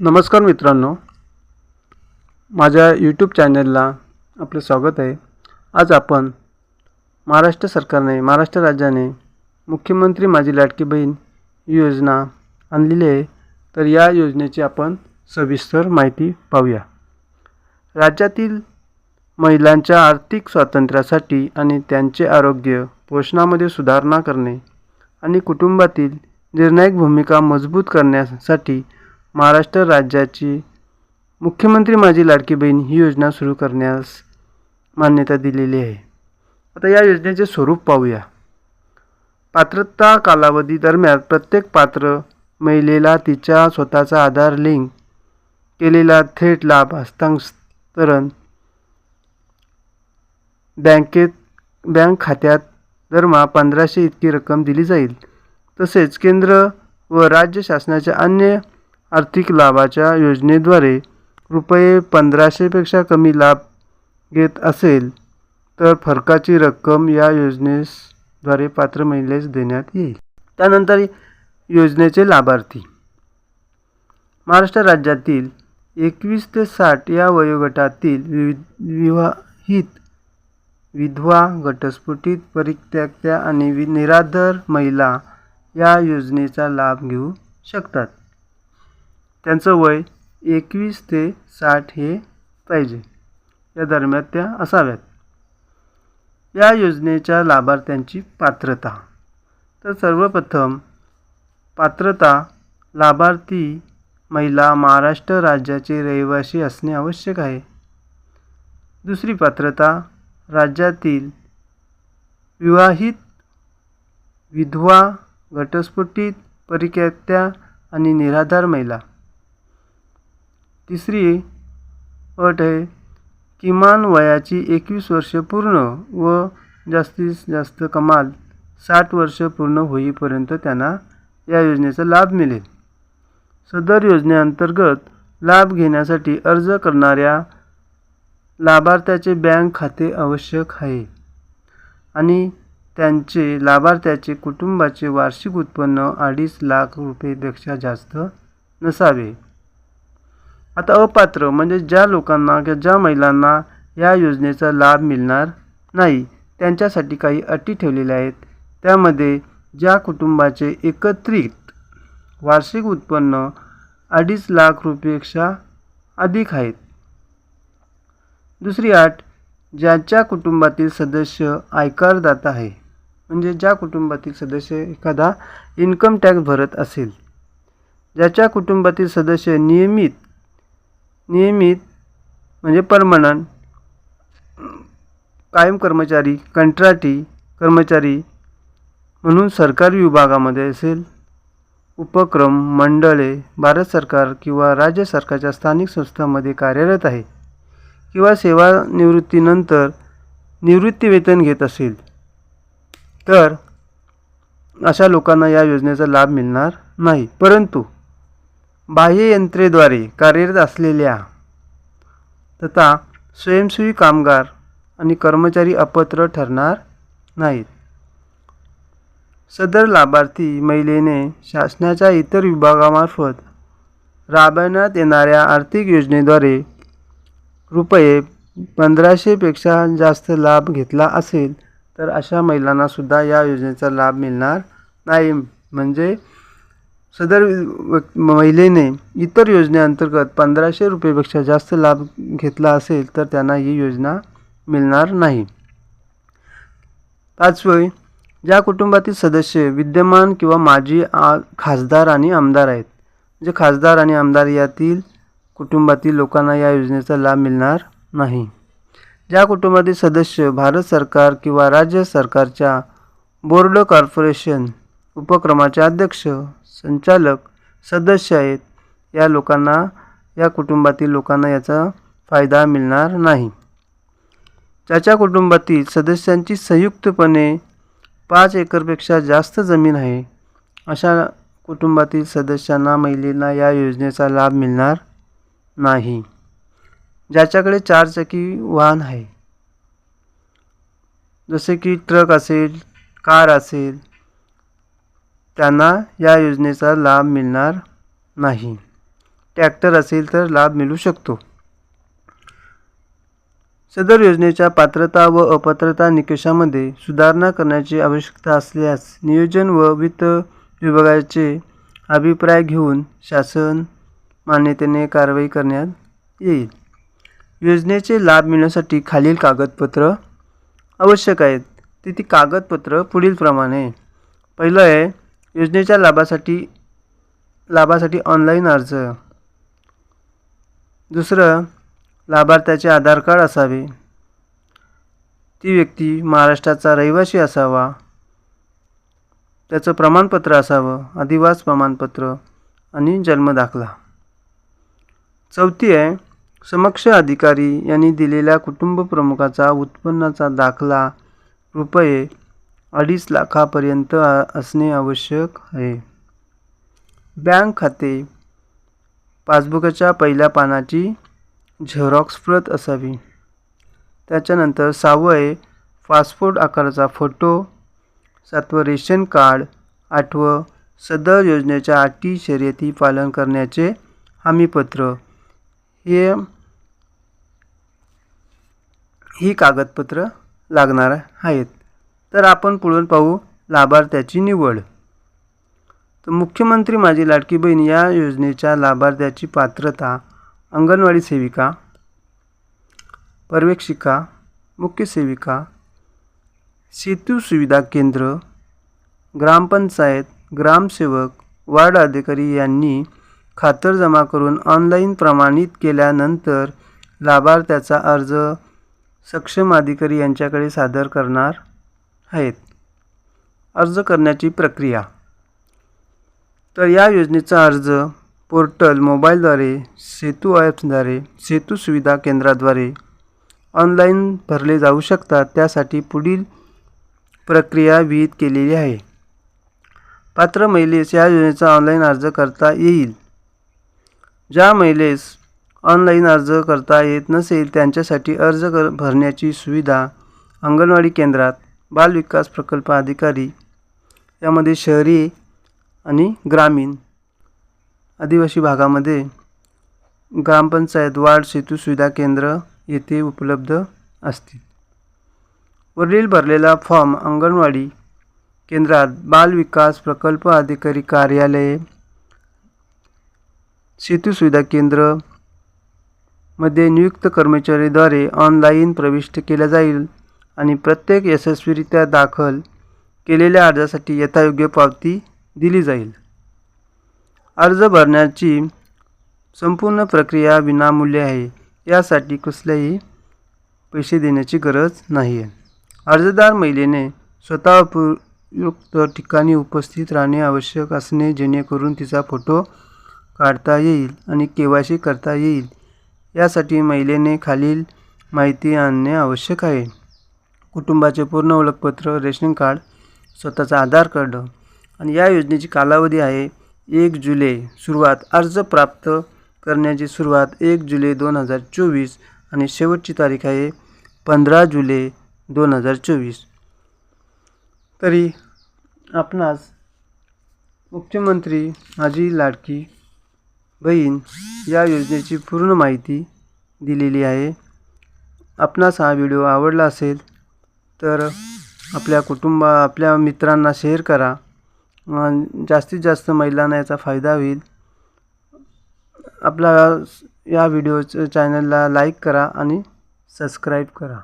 नमस्कार मित्रांनो. माझ्या यूट्यूब चॅनलला आपले स्वागत आहे. आज आपण महाराष्ट्र सरकारने महाराष्ट्र राज्याने मुख्यमंत्री माझी लाडकी बहीण ही योजना आणलेली आहे. तर या योजनेची आपण सविस्तर माहिती पाहूया. राज्यातील महिलांच्या आर्थिक स्वातंत्र्यासाठी आणि त्यांचे आरोग्य पोषणामध्ये सुधारणा करणे आणि कुटुंबातील निर्णायक भूमिका मजबूत करण्यासाठी महाराष्ट्र राज्याची मुख्यमंत्री माझी लाडकी बहीण ही योजना सुरू करण्यास मान्यता दिलेली आहे. आता या योजनेचे स्वरूप पाहूया. पात्रता कालावधी दरम्यान प्रत्येक पात्र महिलेला तिच्या स्वतःचा आधार लिंक केलेला थेट लाभ हस्तांतरण बँकेत बँक खात्यात दरमहा पंधराशे इतकी रक्कम दिली जाईल. तसेच केंद्र व राज्य शासनाच्या अन्य आर्थिक लाभाच्या योजनेद्वारे रुपये पंधराशेपेक्षा कमी लाभ घेत असेल तर फरकाची रक्कम या योजनेद्वारे पात्र महिलेस देण्यात येईल. त्यानंतर योजनेचे लाभार्थी. महाराष्ट्र राज्यातील एकवीस ते साठ या वयोगटातील विविध विवाहित विधवा घटस्फोटित परित्यक्त्या आणि वि निराधार महिला या योजनेचा लाभ घेऊ शकतात. त्यांचं वय एकवीस ते साठ हे पाहिजे. या दरम्यान त्या असाव्यात. या योजनेच्या लाभार्थ्यांची पात्रता. तर सर्वप्रथम पात्रता लाभार्थी महिला महाराष्ट्र राज्याचे रहिवासी असणे आवश्यक आहे. दुसरी पात्रता राज्यातील विवाहित विधवा घटस्फोटित परिक्यात्या आणि निराधार महिला. तिसरी अट आहे किमान वयाची एकवीस वर्ष पूर्ण व जास्तीत जास्त कमाल साठ वर्ष पूर्ण होईपर्यंत त्यांना या योजनेचा लाभ मिळेल. सदर योजनेअंतर्गत लाभ घेण्यासाठी अर्ज करणाऱ्या लाभार्थ्याचे बँक खाते आवश्यक आहे आणि त्यांचे लाभार्थ्याचे कुटुंबाचे वार्षिक उत्पन्न अडीच लाख रुपयेपेक्षा जास्त नसावे. आता अपात्र म्हणजे ज्या लोकांना किंवा ज्या महिलांना या योजनेचा लाभ मिळणार नाही त्यांच्यासाठी काही अटी ठेवलेल्या आहेत. त्यामध्ये ज्या कुटुंबाचे एकत्रित वार्षिक उत्पन्न अडीच लाख रुपयेपेक्षा अधिक आहेत. दुसरी अट ज्याच्या कुटुंबातील सदस्य आयकरदाता आहे म्हणजे ज्या कुटुंबातील सदस्य एखादा इन्कम टॅक्स भरत असेल ज्याच्या कुटुंबातील सदस्य नियमित नियमित म्हणजे परमनंट कायम कर्मचारी कंत्राटी कर्मचारी म्हणून सरकारी विभागामध्ये असेल. उपक्रम मंडळे भारत सरकार किंवा राज्य सरकारच्या स्थानिक संस्थांमध्ये कार्यरत आहे किंवा सेवानिवृत्तीनंतर निवृत्तीवेतन घेत असेल. तर अशा लोकांना या योजनेचा लाभ मिळणार नाही. परंतु बाह्य यंत्रेद्वारे कार्यरत असलेल्या तथा स्वयंसेवी कामगार आणि कर्मचारी अपात्र ठरणार नाहीत. सदर लाभार्थी महिलेने शासनाच्या इतर विभागामार्फत राबवण्यात येणाऱ्या आर्थिक योजनेद्वारे रुपये पंधराशेपेक्षा जास्त लाभ घेतला असेल तर अशा महिलांनासुद्धा या योजनेचा लाभ मिळणार नाही. म्हणजे सदर महिलेने इतर योजनेअंतर्गत पंधराशे रुपयेपेक्षा जास्त लाभ घेतला असेल तर त्यांना ही योजना मिळणार नाही. पाचवे ज्या कुटुंबातील सदस्य विद्यमान किंवा माजी आ खासदार आणि आमदार आहेत म्हणजे खासदार आणि आमदार यातील कुटुंबातील लोकांना या योजनेचा लाभ मिळणार नाही. ज्या कुटुंबातील सदस्य भारत सरकार किंवा राज्य सरकारच्या बोर्ड कॉर्पोरेशन उपक्रमाचे अध्यक्ष संचालक सदस्य आहेत. या लोकांना या कुटुंबातील लोकांना याचा फायदा मिळणार नाही. ज्याच्या कुटुंबातील सदस्यांची संयुक्तपणे पाच एकरपेक्षा जास्त जमीन आहे अशा कुटुंबातील सदस्यांना महिलेला या योजनेचा लाभ मिळणार नाही. ज्याच्याकडे चारचाकी वाहन आहे. जसे की ट्रक असेल कार असेल त्यांना या योजनेचा लाभ मिळणार नाही. ट्रॅक्टर असेल तर लाभ मिळू शकतो. सदर योजनेच्या पात्रता व अपात्रता निकषामध्ये सुधारणा करण्याची आवश्यकता असल्यास नियोजन व वित्त विभागाचे अभिप्राय घेऊन शासन मान्यतेने कारवाई करण्यात येईल. योजनेचे लाभ मिळण्यासाठी खालील कागदपत्र आवश्यक आहेत. ती ती कागदपत्र पुढीलप्रमाणे. पहिलं आहे योजनेच्या लाभासाठी लाभासाठी ऑनलाईन अर्ज. दुसरं लाभार्थ्याचे आधार कार्ड असावे. ती व्यक्ती महाराष्ट्राचा रहिवासी असावा. त्याचं प्रमाणपत्र असावं अधिवास प्रमाणपत्र आणि जन्मदाखला चौथी आहे समक्ष अधिकारी यांनी दिलेल्या कुटुंब प्रमुखाचा उत्पन्नाचा दाखला रुपये अडीच लाखापर्यंत असणे आवश्यक आहे. बँक खाते. पासबुकाच्या पहिल्या पानाची झेरॉक्स प्रत असावी. त्याच्यानंतर सहावं आहे पासपोर्ट आकाराचा फोटो सातवं रेशन कार्ड आठवं सदर योजनेच्या अटी शर्यती पालन करण्याचे हमीपत्र. हे ही कागदपत्र लागणार आहेत. तर आपण पुढून पाहू लाभार्थ्याची निवड. तर मुख्यमंत्री माझी लाडकी बहीण या योजनेच्या लाभार्थ्याची पात्रता अंगणवाडी सेविका पर्यवेक्षिका मुख्य सेविका सेतू सुविधा केंद्र ग्रामपंचायत ग्रामसेवक वार्ड अधिकारी यांनी खातर जमा करून ऑनलाईन प्रमाणित केल्यानंतर लाभार्थ्याचा अर्ज सक्षम अधिकारी यांच्याकडे सादर करणार आहेत. अर्ज करण्याची प्रक्रिया. तर या योजनेचा अर्ज पोर्टल मोबाईलद्वारे सेतू ॲप्सद्वारे सेतू सुविधा केंद्राद्वारे ऑनलाईन भरले जाऊ शकतात. त्यासाठी पुढील प्रक्रिया विहित केलेली आहे. पात्र महिलेस या योजनेचा ऑनलाईन अर्ज करता येईल. ज्या महिलेस ऑनलाईन अर्ज करता येत नसेल त्यांच्यासाठी अर्ज कर भरण्याची सुविधा अंगणवाडी केंद्रात बालविकास प्रकल्प अधिकारी यामध्ये शहरी आणि ग्रामीण आदिवासी भागामध्ये ग्रामपंचायत वार्ड सेतू सुविधा केंद्र येथे उपलब्ध असतील. वरील भरलेला फॉर्म अंगणवाडी केंद्रात बाल विकास प्रकल्प अधिकारी कार्यालय सेतू सुविधा केंद्रमध्ये नियुक्त कर्मचारीद्वारे ऑनलाईन प्रविष्ट केला जाईल. आणि प्रत्येक यशस्वीरित्या दाखल केलेल्या अर्जासाठी यथायोग्य पावती दिली जाईल. अर्ज भरण्याची संपूर्ण प्रक्रिया विनामूल्य आहे. यासाठी कसलेही पैसे देण्याची गरज नाही आहे अर्जदार महिलेने स्वतः उपयुक्त ठिकाणी उपस्थित राहणे आवश्यक असणे जेणेकरून तिचा फोटो काढता येईल आणि के वाय सी करता येईल. यासाठी महिलेने खालील माहिती आणणे आवश्यक आहे. कुटुंबाचे पूर्ण ओळखपत्र रेशन कार्ड स्वतःचा आधार कार्ड आणि या योजनेची कालावधी आहे एक जुलै. सुरुवात अर्ज प्राप्त करण्याची सुरुवात एक जुलै दोन हजार चोवीस आणि शेवटची तारीख आहे पंधरा जुलै दोन हजार चोवीस. तरी आपणास मुख्यमंत्री माझी लाडकी बहीण या योजनेची पूर्ण माहिती दिलेली आहे. आपणास हा व्हिडिओ आवडला असेल तर आपल्या कुटुंबा आपल्या मित्रांना शेअर करा. जास्तीत जास्त महिलांना याचा फायदा होईल. आपला या व्हिडिओ चॅनलला लाईक करा आणि सबस्क्राईब करा.